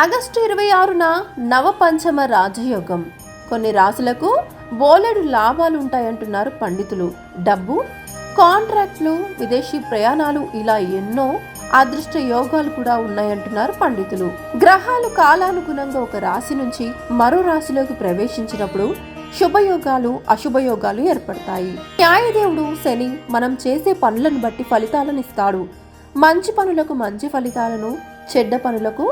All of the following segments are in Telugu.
ఆగస్టు ఇరవై ఆరున నవపంచమ రాజయోగం. కొన్ని రాశులకు బోలెడు లాభాలు ఉంటాయంటున్నారు పండితులు. డబ్బు కాంట్రాక్ట్లు విదేశీ ప్రయాణాలు ఇలా ఎన్నో అదృష్ట యోగాలు కూడా ఉన్నాయంటున్నారు పండితులు. గ్రహాలు కాలానుగుణంగా ఒక రాశి నుంచి మరో రాశిలోకి ప్రవేశించినప్పుడు శుభయోగాలు అశుభయోగాలు ఏర్పడతాయి. న్యాయదేవుడు శని మనం చేసే పనులను బట్టి ఫలితాలను ఇస్తాడు. మంచి పనులకు మంచి ఫలితాలను చెడ్డ పనులకు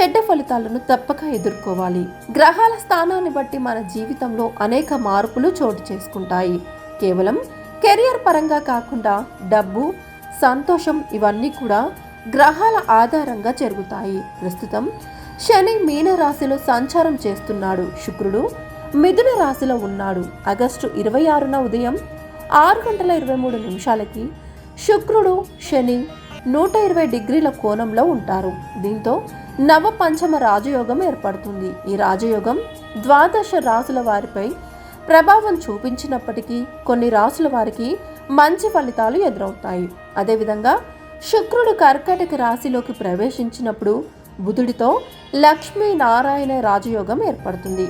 చెడ్డ ఫలితాలను తప్పక ఎదుర్కోవాలి. గ్రహాల స్థానాన్ని బట్టి మన జీవితంలో అనేక మార్పులు చోటు చేసుకుంటాయి. కేవలం కెరియర్ పరంగా కాకుండా డబ్బు సంతోషం ఇవన్నీ కూడా గ్రహాల ఆధారంగా జరుగుతాయి. ప్రస్తుతం శని మీన రాశిలో సంచారం చేస్తున్నాడు. శుక్రుడు మిథున రాశిలో ఉన్నాడు. ఆగస్టు ఇరవై ఆరున ఉదయం ఆరు గంటల ఇరవై మూడు నిమిషాలకి శుక్రుడు శని నూట ఇరవై డిగ్రీల కోణంలో ఉంటారు. దీంతో నవ పంచమ రాజయోగం ఏర్పడుతుంది. ఈ రాజయోగం ద్వాదశ రాసుల వారిపై ప్రభావం చూపించినప్పటికీ కొన్ని రాసుల వారికి మంచి ఫలితాలు ఎదురవుతాయి. అదేవిధంగా శుక్రుడు కర్కటక రాశిలోకి ప్రవేశించినప్పుడు బుధుడితో లక్ష్మీ నారాయణ రాజయోగం ఏర్పడుతుంది.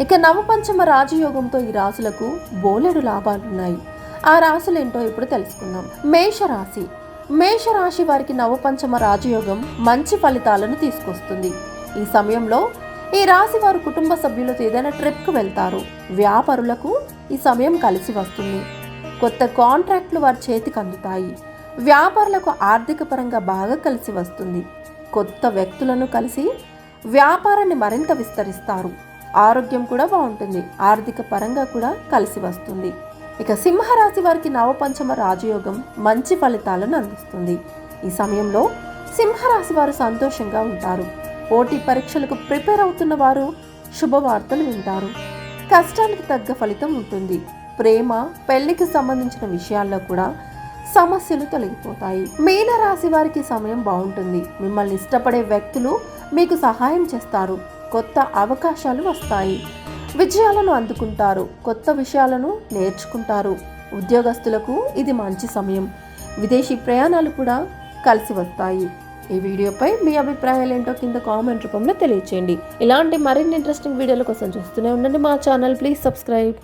ఇక నవపంచమ రాజయోగంతో ఈ రాశులకు బోలెడు లాభాలున్నాయి. ఆ రాశులు ఏంటో ఇప్పుడు తెలుసుకుందాం. మేషరాశి. మేషరాశి వారికి నవపంచమ రాజయోగం మంచి ఫలితాలను తీసుకొస్తుంది. ఈ సమయంలో ఈ రాశి వారు కుటుంబ సభ్యులతో ఏదైనా ట్రిప్కు వెళ్తారు. వ్యాపారులకు ఈ సమయం కలిసి వస్తుంది. కొత్త కాంట్రాక్ట్లు వారి చేతికి అందుతాయి. వ్యాపారులకు ఆర్థిక పరంగా బాగా కలిసి వస్తుంది. కొత్త వ్యక్తులను కలిసి వ్యాపారాన్ని మరింత విస్తరిస్తారు. ఆరోగ్యం కూడా బాగుంటుంది. ఆర్థిక పరంగా కూడా కలిసి వస్తుంది. ఇక సింహరాశి వారికి నవపంచమ రాజయోగం మంచి ఫలితాలను అందిస్తుంది. ఈ సమయంలో సింహరాశి వారు సంతోషంగా ఉంటారు. పోటీ పరీక్షలకు ప్రిపేర్ అవుతున్న వారు శుభవార్తలు వింటారు. కష్టానికి తగ్గ ఫలితం ఉంటుంది. ప్రేమ పెళ్ళికి సంబంధించిన విషయాల్లో కూడా సమస్యలు తొలగిపోతాయి. మీనరాశి వారికి సమయం బాగుంటుంది. మిమ్మల్ని ఇష్టపడే వ్యక్తులు మీకు సహాయం చేస్తారు. కొత్త అవకాశాలు వస్తాయి. విజయాలను అందుకుంటారు కొత్త విషయాలను నేర్చుకుంటారు. ఉద్యోగస్తులకు ఇది మంచి సమయం. విదేశీ ప్రయాణాలు కూడా కలిసి వస్తాయి. ఈ వీడియోపై మీ అభిప్రాయాలు ఏంటో కింద కామెంట్ రూపంలో తెలియచేయండి. ఇలాంటి మరిన్ని ఇంట్రెస్టింగ్ వీడియోల కోసం చూస్తూనే ఉండండి మా ఛానల్. Please subscribe